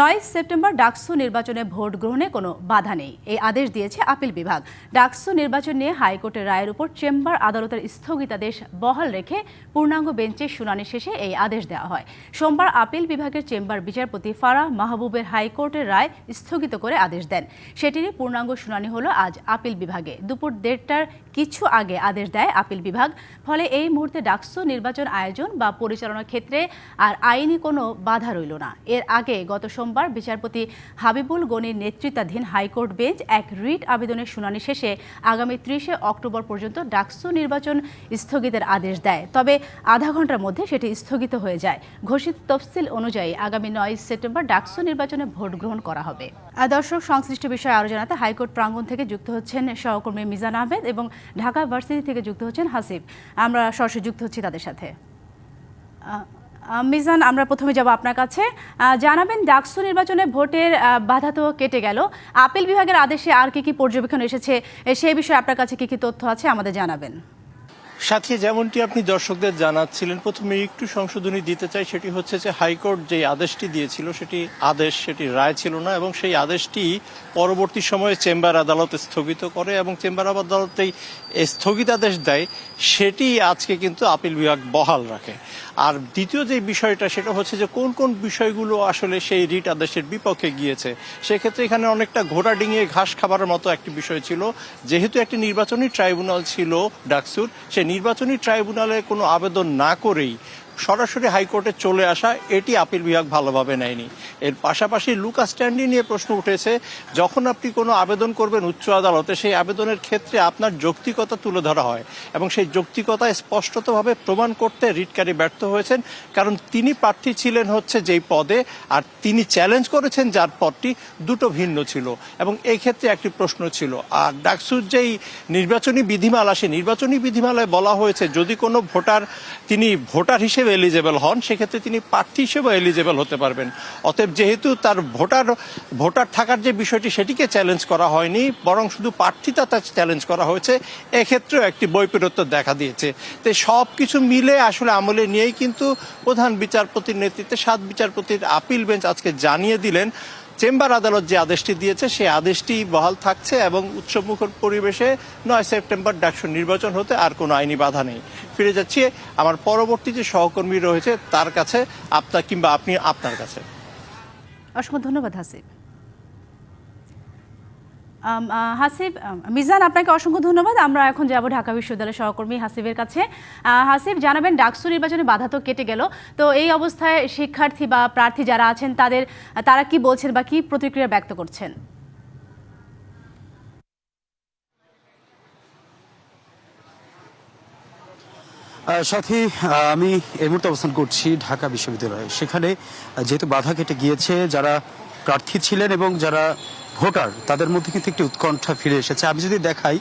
নয় সেপ্টেম্বর ডাকসু নির্বাচনে ভোট গ্রহণে কোনো বাধা নেই। এই আদেশ দিয়েছে আপিল বিভাগ। ডাকসু নির্বাচন নিয়ে হাইকোর্টের রায়ের উপর চেম্বার আদালতের স্থগিতাদেশ বহাল রেখে পূর্ণাঙ্গ বেঞ্চে শুনানি শেষে এই আদেশ দেওয়া হয়। সোমবার আপিল বিভাগের চেম্বার বিচারপতি ফারাহ মাহবুবের হাইকোর্টের রায় স্থগিত করে আদেশ দেন। সেটিরই পূর্ণাঙ্গ শুনানি হলো আজ আপিল বিভাগে। দুপুর দেড়টার কিছু আগে আদেশ দেয় আপিল বিভাগ। ফলে এই মুহূর্তে ডাকসু নির্বাচন আয়োজন বা পরিচালনার ক্ষেত্রে আর আইনি কোনো বাধা রইল না। এর আগে গত সোমবার বিচারপতি হাবিবুল গনির নেতৃত্বাধীন হাইকোর্ট বেঞ্চ এক রিট আবেদনের শুনানি শেষে আগামী ত্রিশে অক্টোবর পর্যন্ত ডাকসু নির্বাচন স্থগিতের আদেশ দেয়। তবে আধা ঘণ্টার মধ্যে সেটি স্থগিত হয়ে যায়। ঘোষিত তফসিল অনুযায়ী আগামী নয় সেপ্টেম্বর ডাকসু নির্বাচনে ভোট গ্রহণ করা হবে। আর দর্শক, সংশ্লিষ্ট বিষয়ে আরও জানাতে হাইকোর্ট প্রাঙ্গণ থেকে যুক্ত হচ্ছেন সহকর্মী মিজান আহমেদ এবং ঢাকা ভার্সিটি থেকে যুক্ত হচ্ছেন হাসিব। আমরা সরাসরি যুক্ত হচ্ছি তাদের সাথে। মিজান, আমরা প্রথমে যাব আপনার কাছে। জানাবেন ডাকসু নির্বাচনে ভোটের বাধা তো কেটে গেল। আপিল বিভাগের আদেশে আর কি কি পর্যবেক্ষণ এসেছে সেই বিষয়ে আপনার কাছে কি কি তথ্য আছে আমাদের জানাবেন। সাথে যেমনটি আপনি দর্শকদের জানাচ্ছিলেন, প্রথমে একটু সংশোধনী দিতে চাই, সেটি হচ্ছে যে হাইকোর্ট যে আদেশটি দিয়েছিল, সেটি আদেশ, সেটি রায় ছিল না এবং সেই আদেশটি পরবর্তী সময়ে চেম্বার আদালত স্থগিত করে এবং চেম্বার আদালতেই স্থগিতাদেশ দেয়, সেটি আজকে কিন্তু আপিল বিভাগ বহাল রাখে। আর দ্বিতীয় যে বিষয়টা, সেটা হচ্ছে যে কোন কোন বিষয়গুলো আসলে সেই রিট আদেশের বিপক্ষে গিয়েছে, সেক্ষেত্রে এখানে অনেকটা ঘোড়া ডিঙিয়ে ঘাস খাবারের মতো একটি বিষয় ছিল। যেহেতু একটি নির্বাচনী ট্রাইব্যুনাল ছিল ডাকসুর, সেই নির্বাচনী ট্রাইব্যুনালে কোনো আবেদন না করেই সরাসরি হাইকোর্টে চলে আসা, এটি আপিল বিভাগ ভালোভাবে নেয়নি। এর পাশাপাশি লুকা স্ট্যান্ডি নিয়ে প্রশ্ন উঠেছে, যখন আপনি কোনো আবেদন করবেন উচ্চ আদালতে, সেই আবেদনের ক্ষেত্রে আপনার যৌক্তিকতা তুলে ধরা হয় এবং সেই যৌক্তিকতা স্পষ্টতভাবে প্রমাণ করতে রিটকারী ব্যর্থ হয়েছেন, কারণ তিনি প্রার্থী ছিলেন হচ্ছে যেই পদে, আর তিনি চ্যালেঞ্জ করেছেন যার পদটি দুটো ভিন্ন ছিল এবং এই ক্ষেত্রে একটি প্রশ্ন ছিল। আর ডাকসুর যেই নির্বাচনী বিধিমালা, সেই নির্বাচনী বিধিমালায় বলা হয়েছে, যদি কোনো ভোটার, তিনি ভোটার হিসেবে এলিজেবল হন, সেক্ষেত্রে তিনি প্রার্থী হিসেবে এলিজেবল হতে পারবেন। অতএব যেহেতু তার ভোটার ভোটার থাকার যে বিষয়টি, সেটিকে চ্যালেঞ্জ করা হয়নি, বরং শুধু প্রার্থীতা তা চ্যালেঞ্জ করা হয়েছে, এক্ষেত্রেও একটি বৈপরীত্য দেখা দিয়েছে। তো সব কিছু মিলে আসলে আমলে নিয়েই কিন্তু প্রধান বিচারপতির নেতৃত্বে সাত বিচারপতির আপিল বেঞ্চ আজকে জানিয়ে দিলেন। চেম্বার আদালত যে আদেশটি দিয়েছে সেই আদেশটি বহাল থাকছে এবং উৎসবমুখর পরিবেশে নয় সেপ্টেম্বর ডাকসু নির্বাচন হতে আর কোনো আইনি বাধা নেই। ফিরে যাচ্ছি আমার পরবর্তী যে সহকর্মী রয়েছে তার কাছে আপনার কিংবা আপনি আপনার কাছে। অসংখ্য ধন্যবাদ আহ, হাসিব মিজান, আপনাকে অসংখ্য ধন্যবাদ। আমরা এখন যাব ঢাকা বিশ্ববিদ্যালয়ের সহকর্মী হাসিবের কাছে। হাসিব, জানাবেন ডাকসু নির্বাচনে বাধা তো কেটে গেল। তো এই অবস্থায় শিক্ষার্থী বা প্রার্থী যারা আছেন, তাদের, তারা কি বলছেন বা কি প্রতিক্রিয়া ব্যক্ত করছেন? সাথী আমি এই মুহূর্তে অবস্থান করছি ঢাকা বিশ্ববিদ্যালয়ে। সেখানে যেহেতু বাধা কেটে গিয়েছে, যারা প্রার্থী ছিলেন এবং যারা ভোটার তাদের মধ্যে কিন্তু একটি উৎকণ্ঠা ফিরে এসেছে। আমি যদি দেখাই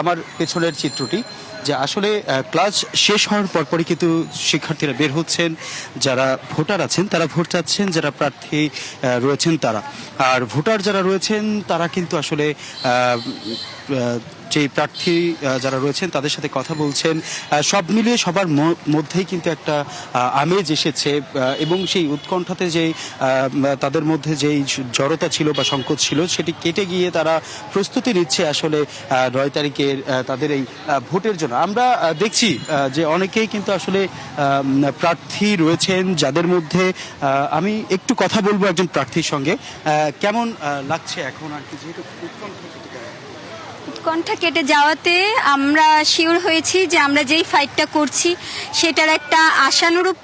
আমার পেছনের চিত্রটি, যে আসলে ক্লাস শেষ হওয়ার পরপরই কিন্তু শিক্ষার্থীরা বের হচ্ছেন, যারা ভোটার আছেন, তারা ভোট চাচ্ছেন, যারা প্রার্থী রয়েছেন তারা। আর ভোটার যারা রয়েছেন, তারা কিন্তু আসলে যে প্রার্থী যারা রয়েছেন তাদের সাথে কথা বলছেন। সব মিলিয়ে সবার মধ্যেই কিন্তু একটা আমেজ এসেছে এবং সেই উৎকণ্ঠাতে যে তাদের মধ্যে যেই জড়তা ছিল বা সংকোচ ছিল, সেটি কেটে গিয়ে তারা প্রস্তুতি নিচ্ছে আসলে নয় তারিখের তাদের এই ভোটের জন্য। আমরা দেখছি যে অনেকেই কিন্তু আসলে প্রার্থী রয়েছেন যাদের মধ্যে আমি একটু কথা বলব একজন প্রার্থীর সঙ্গে। কেমন লাগছে এখন আর কি? যেহেতু উৎকণ্ঠা কেটে যাওয়াতে আমরা শিওর হয়েছি যে আমরা যেই ফাইটটা করছি, সেটার একটা আশানুরূপ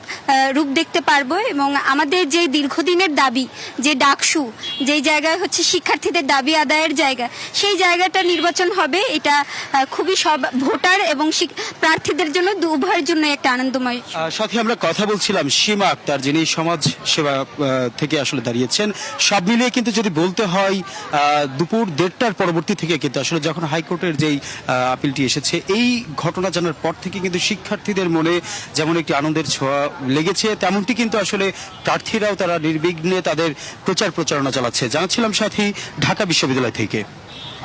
রূপ দেখতে পারব এবং আমাদের যে দীর্ঘদিনের দাবি, যে ডাকসু, যেই জায়গায় হচ্ছে শিক্ষার্থীদের দাবি আদায়ের জায়গা, সেই জায়গাটা নির্বাচন হবে, এটা খুবই সব ভোটার এবং প্রার্থীদের জন্য উভয়ের জন্য একটা আনন্দময় সাথে আমরা কথা বলছিলাম সীমা আক্তার, যিনি সমাজ সেবা থেকে আসলে দাঁড়িয়েছেন। সব মিলিয়ে কিন্তু যদি বলতে হয় দুপুর দেড়টার পরবর্তী থেকে কিন্তু আসলে যখন হাইকোর্টের যেই আপিলটি এসেছে, এই ঘটনা জানার পর থেকে কিন্তু শিক্ষার্থীদের মনে যেমন একটি আনন্দের ছোঁয়া লেগেছে, তেমনটি কিন্তু আসলে প্রার্থীরাও তারা নির্বিঘ্নে তাদের প্রচার প্রচারণা চালাচ্ছে। জানাচ্ছিলাম সাথী, ঢাকা বিশ্ববিদ্যালয় থেকে।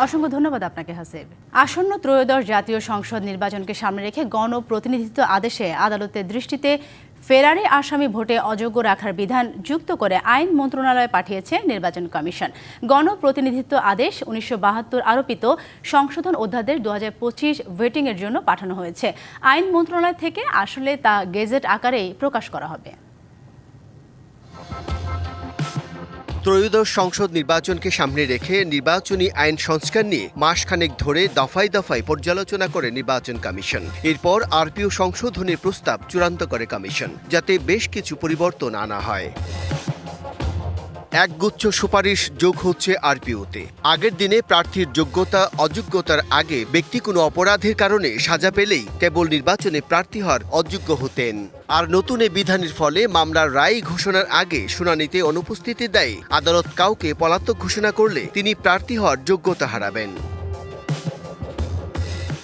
অসংখ্য ধন্যবাদ আপনাকে, হাসিব। আসন্ন ত্রয়োদশ জাতীয় সংসদ নির্বাচনকে সামনে রেখে গণপ্রতিনিধিত্ব আদেশে আদালতের দৃষ্টিতে ফেরারি আসামি ভোটে অযোগ্য রাখার বিধান যুক্ত করে আইন মন্ত্রণালয়ে পাঠিয়েছে নির্বাচন কমিশন। গণপ্রতিনিধিত্ব আদেশ উনিশশো বাহাত্তর আরোপিত সংশোধন অধ্যাদেশ দু হাজার পঁচিশ ভোটিংয়ের জন্য পাঠানো হয়েছে। আইন মন্ত্রণালয় থেকে আসলে তা গেজেট আকারেই প্রকাশ করা হবে। ত্রয়োদশ সংসদ নির্বাচনকে সামনে রেখে নির্বাচনী আইন সংস্কার নিয়ে মাসখানেক ধরে দফায় দফায় পর্যালোচনা করে নির্বাচন কমিশন। এরপর আরপিও সংশোধনের প্রস্তাব চূড়ান্ত করে কমিশন, যাতে বেশ কিছু পরিবর্তন আনা হয়। একগুচ্ছ সুপারিশ যোগ হচ্ছে আরপিওতে। আগের দিনে প্রার্থীর যোগ্যতা, অযোগ্যতার আগে ব্যক্তি কোনো অপরাধের কারণে সাজা পেলেই কেবল নির্বাচনে প্রার্থী হওয়ার অযোগ্য হতেন। আর নতুন এ বিধানের ফলে মামলার রায় ঘোষণার আগে শুনানিতে অনুপস্থিতি দেয় আদালত কাউকে পলাতক ঘোষণা করলে তিনি প্রার্থী হওয়ার যোগ্যতা হারাবেন।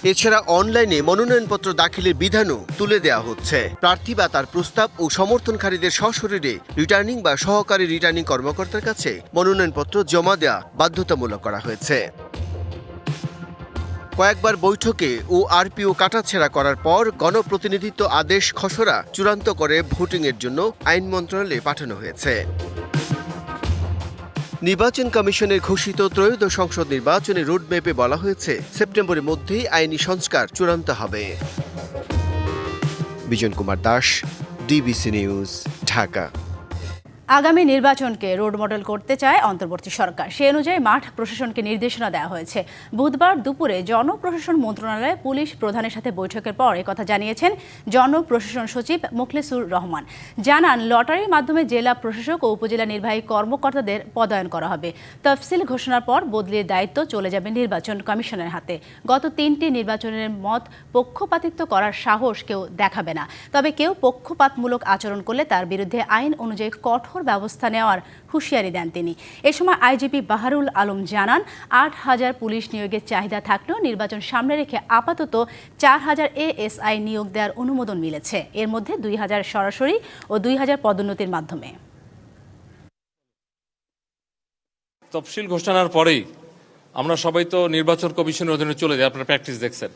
এছাড়া অনলাইনে মনোনয়নপত্র দাখিলের বিধানও তুলে দেওয়া হচ্ছে। প্রার্থী বা তার প্রস্তাব ও সমর্থনকারীদের সশরীরে রিটার্নিং বা সহকারী রিটার্নিং কর্মকর্তার কাছে মনোনয়নপত্র জমা দেওয়া বাধ্যতামূলক করা হয়েছে। কয়েকবার বৈঠকে ও আরপিও কাটাছেড়া করার পর গণপ্রতিনিধিত্ব আদেশ খসড়া চূড়ান্ত করে ভোটিংয়ের জন্য আইন মন্ত্রণালয়ে পাঠানো হয়েছে। নির্বাচন কমিশনের ঘোষিত ত্রয়োদশ সংসদ নির্বাচনে রোডম্যাপে বলা হয়েছে, সেপ্টেম্বরের মধ্যেই আইনি সংস্কার চূড়ান্ত হবে। Bijon Kumar Das, DBC news, Dhaka. আগামী নির্বাচনকে রোড মডেল করতে চায় অন্তর্বর্তী সরকার। সে অনুযায়ী মাঠ প্রশাসনকে নির্দেশনা দেওয়া হয়েছে। বুধবার দুপুরে জনপ্রশাসন মন্ত্রণালয়ে পুলিশ প্রধানের সাথে বৈঠকের পর কথা জানিয়েছেন জনপ্রশাসন সচিব মুখলেসুর রহমান। জানান, লটারির মাধ্যমে জেলা প্রশাসক ও উপজেলা নির্বাহী কর্মকর্তাদের পদায়ন করা হবে। তফসিল ঘোষণার পর বদলির দায়িত্ব চলে যাবে নির্বাচন কমিশনের হাতে। গত তিনটি নির্বাচনের মত পক্ষপাতিত্ব করার সাহস কেউ দেখাবে না। তবে কেউ পক্ষপাতমূলক আচরণ করলে তার বিরুদ্ধে আইন অনুযায়ী কঠোর ব্যবস্থা নেওয়ার হুঁশিয়ারি দেন তিনি। এ সময় আইজিপি বাহারুল আলম জানান, আট হাজার পুলিশ নিয়োগের চাহিদা থাকলেও নির্বাচন সামনে রেখে আপাতত চার হাজার এএসআই নিয়োগ দেওয়ার অনুমোদন মিলেছে। এর মধ্যে দুই হাজার সরাসরি ও দুই হাজার পদোন্নতির মাধ্যমে। তফসিল ঘোষণার পরেই আমরা সবাই তো নির্বাচন কমিশনের অধীনে চলে যাই, আপনারা প্র্যাকটিস দেখছেন।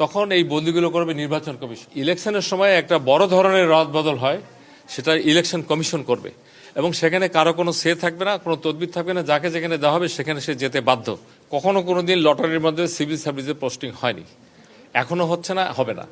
তখন এই বদলিগুলো করবে নির্বাচন কমিশন। ইলেকশনের সময় একটা বড় ধরনের রদ বদল হয়। সেটা ইলেকশন কমিশন করবে। এবং সেখানে কারও কোনো সে থাকবে না, কোনো তদবির থাকবে না, যাকে যেখানে দেওয়া হবে সেখানে সে যেতে বাধ্য। কখনো কোনো দিন লটারির মধ্যে সিভিল সার্ভিসে পোস্টিং হয়নি। এখনও হচ্ছে না, হবে না।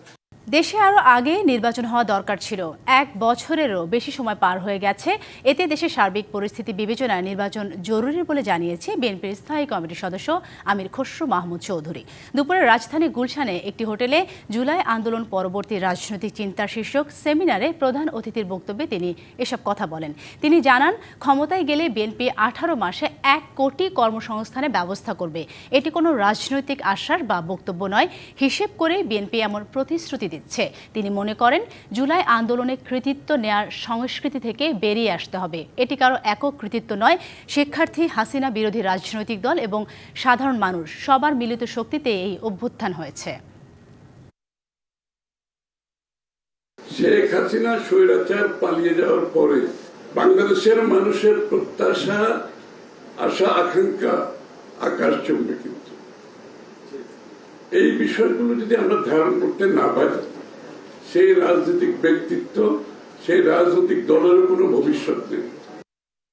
দেশে আরও আগে নির্বাচন হওয়া দরকার ছিল। এক বছরেরও বেশি সময় পার হয়ে গেছে। এতে দেশের সার্বিক পরিস্থিতি বিবেচনায় নির্বাচন জরুরি বলে জানিয়েছে বিএনপির স্থায়ী কমিটির সদস্য আমির খসরু মাহমুদ চৌধুরী। দুপুরে রাজধানী গুলশানে একটি হোটেলে জুলাই আন্দোলন পরবর্তী রাজনৈতিক চিন্তার শীর্ষক সেমিনারে প্রধান অতিথির বক্তব্যে তিনি এসব কথা বলেন। তিনি জানান, ক্ষমতায় গেলে বিএনপি আঠারো মাসে এক কোটি কর্মসংস্থানে ব্যবস্থা করবে। এটি কোনো রাজনৈতিক আশ্বাস বা বক্তব্য নয়। হিসেব করে বিএনপি এমন প্রতিশ্রুতি দিচ্ছে। তিনি মনে করেন, জুলাই আন্দোলনে কৃতিত্ব নেয়ার সংস্কৃতি থেকে বেরিয়ে আসতে হবে। এটি কারও একক কৃতিত্ব নয়। শিক্ষার্থী হাসিনা বিরোধী রাজনৈতিক দল এবং সাধারণ মানুষ সবার মিলিত শক্তিতে এই অভ্যুত্থান হয়েছে। শেখ হাসিনা স্বৈরাচার পালিয়ে যাওয়ার পরে বাংলাদেশের মানুষের প্রত্যাশা, আশা, আকাঙ্ক্ষা আকাশ চমবে কিন্তু এই বিষয়গুলো যদি আমরা ধারণ করতে না পারি, সেই রাজনৈতিক ব্যক্তিত্ব, সেই রাজনৈতিক দলের কোনো ভবিষ্যৎ নেই।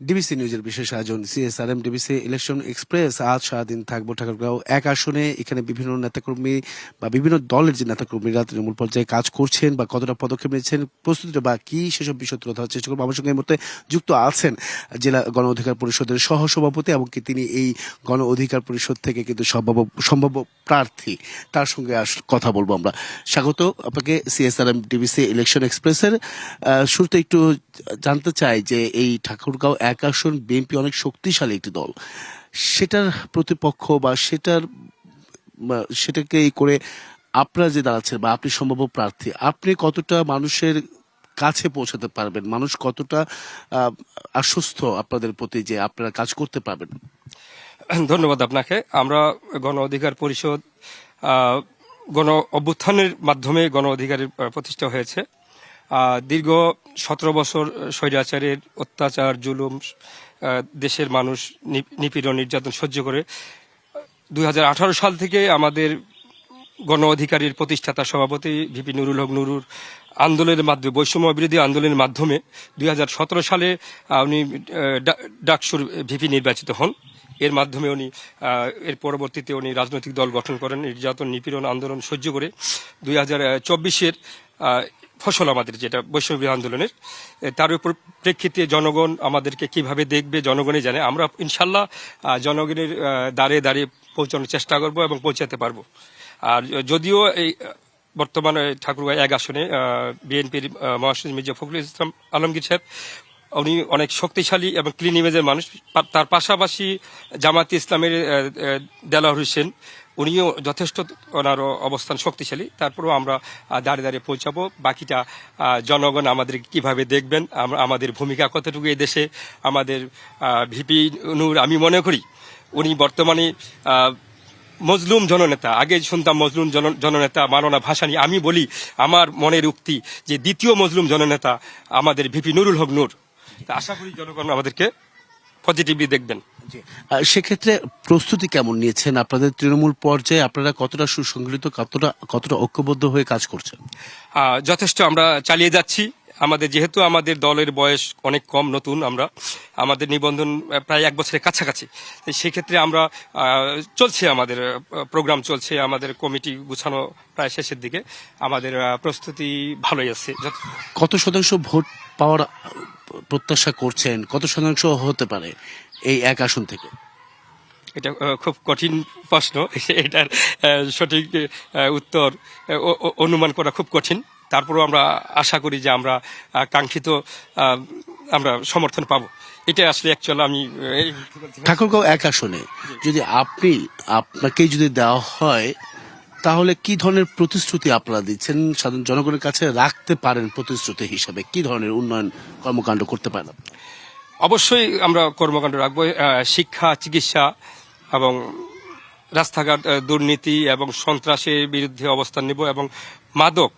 ডিবিসি নিউজের বিশেষ আয়োজন। সিএসআরএম, ডিবিসি ইলেকশন এক্সপ্রেস আজ সারাদিন থাকব ঠাকুরগাঁও এক আসনে এখানে বিভিন্ন নেতাকর্মী বা বিভিন্ন দলের যে নেতাকর্মীরা তৃণমূল পর্যায়ে কাজ করছেন বা কতটা পদক্ষেপ নিয়েছেন প্রস্তুতিটা বা কি সেসব বিষয় তুলে ধরার চেষ্টা করব। আমার সঙ্গে এই মুহূর্তে যুক্ত আছেন জেলা গণ অধিকার পরিষদের সহ সভাপতি এমনকি তিনি এই গণ অধিকার পরিষদ থেকে কিন্তু সম্ভাব্য সম্ভাব্য প্রার্থী। তার সঙ্গে কথা বলব আমরা। স্বাগত আপনাকে, সিএসআরএম, ডিবিসি ইলেকশন এক্সপ্রেসের। শুরুতে একটু জানতে চাই যে এই ঠাকুরগাঁও এক আসন বিএনপি অনেক শক্তিশালী একটি দল। সেটার প্রতিপক্ষ বা সেটার সেটাকে করে আপনারা যে দাঁড়াচ্ছেন বা আপনি সম্ভাব্য প্রার্থী, আপনি কতটা মানুষের কাছে পৌঁছাতে পারবেন? মানুষ কতটা আশ্বস্ত আপনাদের প্রতি যে আপনারা কাজ করতে পারবেন? ধন্যবাদ আপনাকে। আমরা গণ অধিকার পরিষদ গণ অভ্যুত্থানের মাধ্যমে গণ অধিকারের প্রতিষ্ঠা হয়েছে। দীর্ঘ সতেরো বছর স্বৈরাচারের অত্যাচার, জুলুম দেশের মানুষ নিপীড়ন, নির্যাতন সহ্য করে দু হাজার আঠারো সাল থেকে আমাদের গণ অধিকারের প্রতিষ্ঠাতা সভাপতি ভিপি নুরুল হক নুরুর আন্দোলনের মাধ্যমে, বৈষম্য বিরোধী আন্দোলনের মাধ্যমে দুই হাজার সতেরো সালে উনি ডাকসুর ভিপি নির্বাচিত হন। এর মাধ্যমে উনি এর পরবর্তীতে উনি রাজনৈতিক দল গঠন করেন, নির্যাতন, নিপীড়ন আন্দোলন সহ্য করে। দুই হাজার চব্বিশের ফসল আমাদের যেটা বৈষম্য আন্দোলনের তার উপর প্রেক্ষিতে জনগণ আমাদেরকে কীভাবে দেখবে জনগণই জানে। আমরা ইনশাল্লাহ জনগণের দ্বারে দ্বারে পৌঁছানোর চেষ্টা করব এবং পৌঁছাতে পারব। আর যদিও এই বর্তমানে ঠাকুরগাঁ এক আসনে বিএনপির মহাসচিব মির্জা ফখরুল ইসলাম আলমগীর সাহেব উনি অনেক শক্তিশালী এবং ক্লিন ইমেজের মানুষ। তার পাশাপাশি জামাতি ইসলামের আহ, হোসেন উনিও যথেষ্ট ওনার অবস্থান শক্তিশালী। তারপরেও আমরা দাঁড়িয়ে দাঁড়িয়ে পৌঁছাবো। বাকিটা জনগণ আমাদের কীভাবে দেখবেন, আমরা, আমাদের ভূমিকা কতটুকু এই দেশে, আমাদের ভিপি নূর, আমি মনে করি, উনি বর্তমানে মজলুম জননেতা। আগে শুনতাম মজলুম জন- জননেতা, মাননা ভাসানি। আমি বলি, আমার মনের উক্তি যে দ্বিতীয় মজলুম জননেতা আমাদের ভিপি নুরুল হক নূর। তা আশা করি জনগণ আমাদেরকে পজিটিভলি দেখবেন। সেক্ষেত্রে প্রস্তুতি কেমন নিয়েছেন? আপনাদের তৃণমূল পর্যায়ে আপনারা কতটা সুসংগঠিত কতটা কতটা ঐক্যবদ্ধ হয়ে কাজ করছেন? যথেষ্ট আমরা চালিয়ে যাচ্ছি। আমাদের যেহেতু আমাদের দলের বয়স অনেক কম নতুন আমরা আমাদের নিবন্ধন প্রায় এক বছরের কাছাকাছি সেক্ষেত্রে আমরা চলছে আমাদের প্রোগ্রাম চলছে আমাদের কমিটি গুছানো প্রায় শেষের দিকে আমাদের প্রস্তুতি ভালোই আছে। কত শতাংশ ভোট পাওয়ার প্রত্যাশা করছেন? কত শতাংশ হতে পারে এই এক আসন থেকে? এটা খুব কঠিন প্রশ্ন এটার সঠিক উত্তর অনুমান করা খুব কঠিন। তারপরেও আমরা আশা করি যে আমরা কাঙ্ক্ষিত আমরা সমর্থন পাবো। এটা আসলে অ্যাকচুয়াল আমি ঠাকুরগাঁও এক আসনে যদি আপনি আপনাকে যদি দেওয়া হয় তাহলে কি ধরনের প্রতিশ্রুতি আপনারা দিচ্ছেন? সাধারণ জনগণের কাছে রাখতে পারেন প্রতিশ্রুতি হিসাবে। কি ধরনের উন্নয়ন কর্মকাণ্ড করতে পারেন অবশ্যই আমরা কর্মকাণ্ড রাখব শিক্ষা চিকিৎসা এবং রাস্তাঘাট দুর্নীতি এবং সন্ত্রাসের বিরুদ্ধে অবস্থান নেব এবং মাদক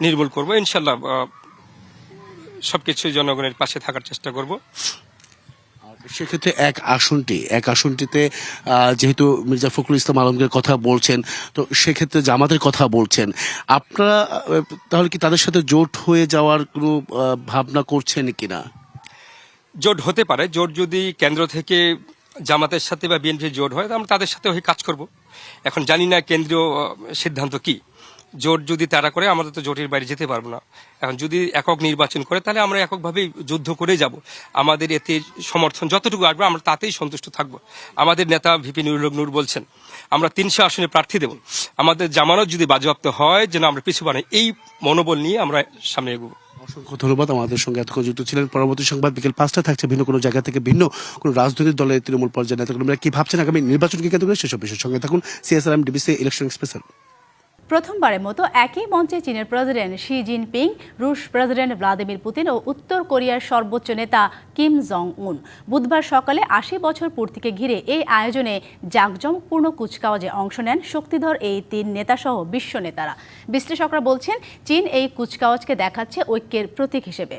নির্মূল করব। ইনশাল্লাহ আহ, সবকিছু জনগণের পাশে থাকার চেষ্টা করব। সেক্ষেত্রে এক আসনটি এক আসনটিতে যেহেতু মির্জা ফখরুল ইসলাম আলমগীর কথা বলছেন তো সেক্ষেত্রে জামাতের কথা বলছেন। আপনারা তাহলে কি তাদের সাথে জোট হয়ে যাওয়ার কোনো ভাবনা করছেন কিনা? জোট হতে পারে। জোট যদি কেন্দ্র থেকে জামাতের সাথে বা বিএনপির জোট হয় তো আমরা তাদের সাথে হয়ে কাজ করব। এখন জানি না কেন্দ্রীয় সিদ্ধান্ত কি। জোট যদি তারা করে, আমাদের তো জোটের বাইরে যেতে পারব না। এখন যদি একক নির্বাচন করে, তাহলে আমরা এককভাবেই যুদ্ধ করে যাব। আমাদের এতে সমর্থন যতটুকু আসবে, আমরা তাতেই সন্তুষ্ট থাকব। আমাদের নেতা ভিপি নুরুল নূর বলছেন, আমরা তিনশো আসনে প্রার্থী দেব। আমাদের জামানত যদি বাজেয়াপ্ত হয়, যেন আমরা পিছু বানাই এই মনোবল নিয়ে আমরা সামনে এগোবো। অসংখ্য ধন্যবাদ। আমাদের সঙ্গে এতক্ষণ যুক্ত ছিলেন পরবর্তী সংবাদ। বিকেল পাঁচটা থাকছে ভিন্ন কোনো জায়গা থেকে ভিন্ন কোনো রাজনৈতিক দলের তৃণমূল পর্যায়ে নেতাকর্মীরা। কি ভাবছেন আগামী নির্বাচনকে কেন্দ্র করে? সেসব বিষয়ের সঙ্গে থাকুন। সিএসআরএম ডিবিসি ইলেকশন স্পেশাল প্রথমবারের মতো একই মঞ্চে চীনের প্রেসিডেন্ট শি জিনপিং, রুশ প্রেসিডেন্ট ভ্লাদিমির পুতিন ও উত্তর কোরিয়ার সর্বোচ্চ নেতা কিম জং উন বুধবার সকালে আশি বছর পূর্তিকে ঘিরে এই আয়োজনে জাঁকজমপূর্ণ কুচকাওয়াজে অংশ নেন শক্তিধর এই তিন নেতাসহ বিশ্ব নেতারা। বিশ্লেষকরা বলছেন, চীন এই কুচকাওয়াজকে দেখাচ্ছে ঐক্যের প্রতীক হিসেবে।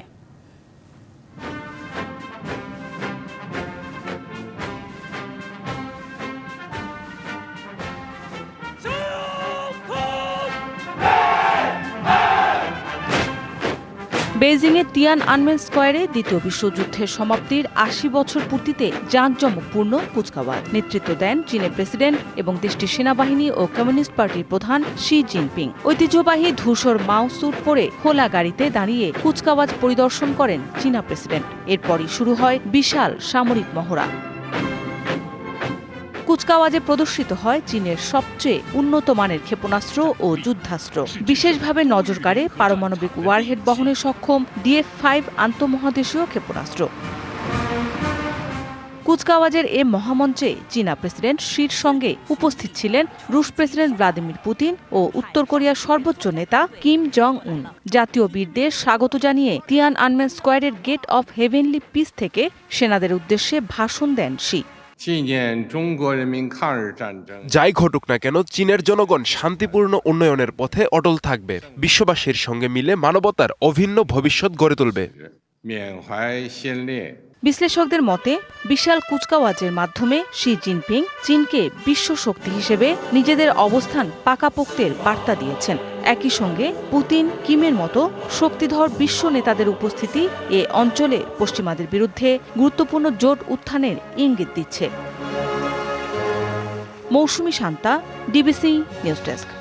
বেইজিংয়ের তিয়ান আনমেন স্কোয়ারে দ্বিতীয় বিশ্বযুদ্ধের সমাপ্তির আশি বছর পূর্তিতে জাঁকজমকপূর্ণ কুচকাওয়াজ। নেতৃত্ব দেন চীনের প্রেসিডেন্ট এবং দেশটির সেনাবাহিনী ও কমিউনিস্ট পার্টির প্রধান শি জিনপিং। ঐতিহ্যবাহী ধূসর মাও স্যুট পরে খোলা গাড়িতে দাঁড়িয়ে কুচকাওয়াজ পরিদর্শন করেন চীনা প্রেসিডেন্ট। এরপরই শুরু হয় বিশাল সামরিক মহড়া। কুচকাওয়াজে প্রদর্শিত হয় চীনের সবচেয়ে উন্নত মানের ক্ষেপণাস্ত্র ও যুদ্ধাস্ত্র। বিশেষভাবে নজর কাড়ে পারমাণবিক ওয়ারহেড বহনে সক্ষম ডিএফ ফাইভ আন্তঃমহাদেশীয় ক্ষেপণাস্ত্র। কুচকাওয়াজের এ মহামঞ্চে চীনা প্রেসিডেন্ট শির সঙ্গে উপস্থিত ছিলেন রুশ প্রেসিডেন্ট ভ্লাদিমির পুতিন ও উত্তর কোরিয়ার সর্বোচ্চ নেতা কিম জং উন জাতীয় বীরদের স্বাগত জানিয়ে তিয়ান আনমেন স্কোয়ারের গেট অফ হেভেনলি পিস থেকে সেনাদের উদ্দেশ্যে ভাষণ দেন শি। যাই ঘটুক না কেন চীনের জনগণ শান্তিপূর্ণ উন্নয়নের পথে অটল থাকবে। বিশ্ববাসীর সঙ্গে মিলে মানবতার অভিন্ন ভবিষ্যৎ গড়ে তুলবে। বিশ্লেষকদের মতে, বিশাল কুচকাওয়াজের মাধ্যমে শি জিনপিং চীনকে বিশ্ব শক্তি হিসেবে নিজেদের অবস্থান পাকাপোক্তের বার্তা দিয়েছেন। একই সঙ্গে পুতিন, কিমের মতো শক্তিধর বিশ্ব নেতাদের উপস্থিতি এ অঞ্চলে পশ্চিমাদের বিরুদ্ধে গুরুত্বপূর্ণ জোট উত্থানের ইঙ্গিত দিচ্ছে। Mousumi Shanta, DBC news desk.